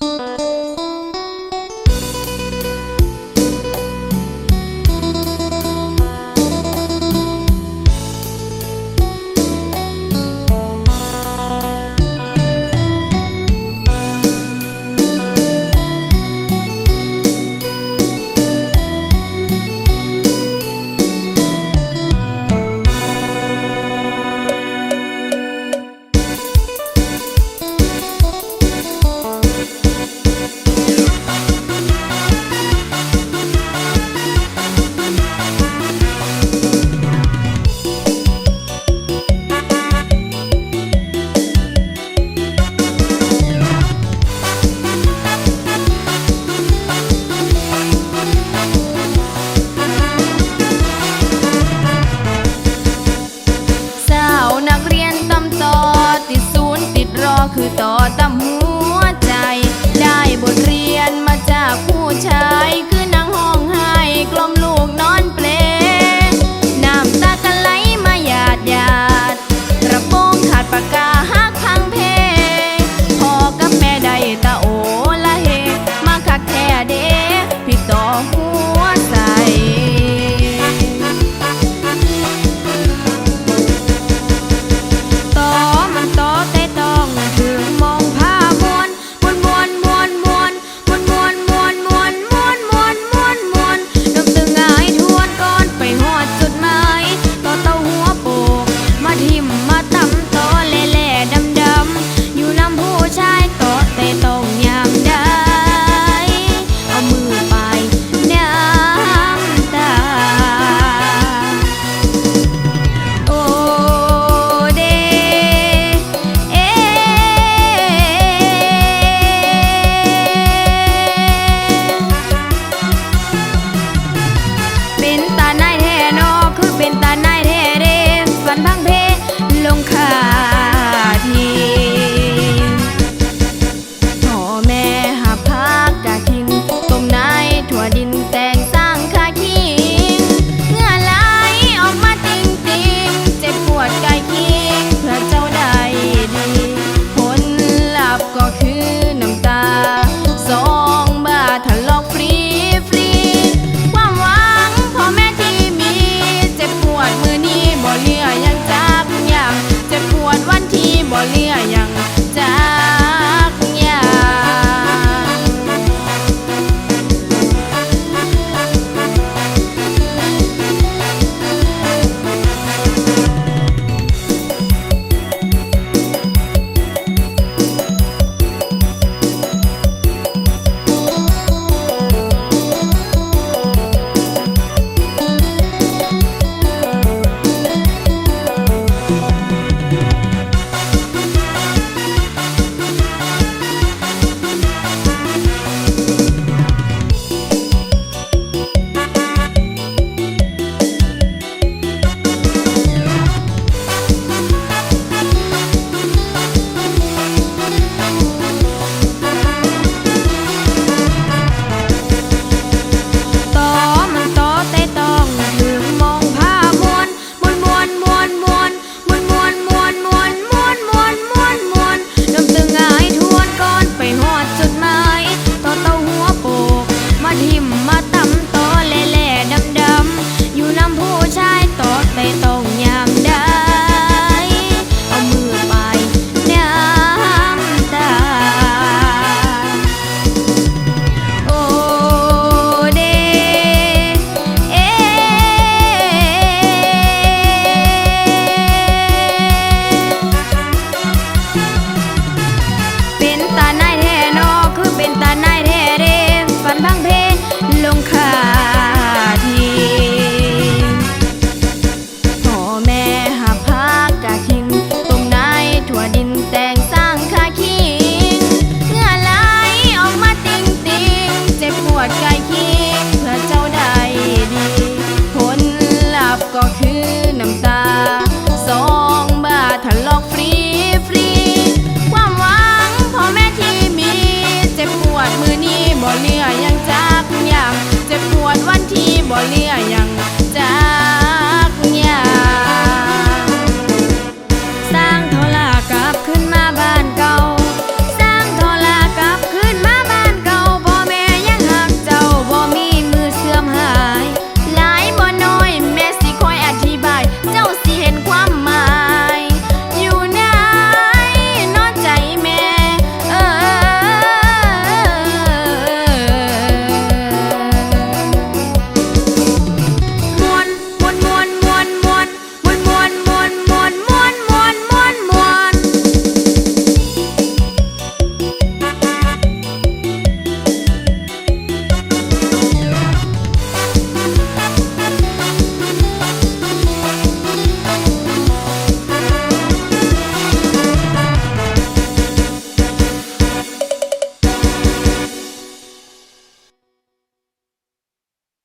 you. คือต่อต ล้คิงเพื่อเจ้าได้ดี ผลลัพธ์ก็คือน้ำตาสองบาททะลอกฟรีฟรี ความหวังพ่อแม่ทีมี เจ็บปวดมือนี้บ่เลือยังจากอย่าง เจ็บปวดวันที่บ่เลือยัง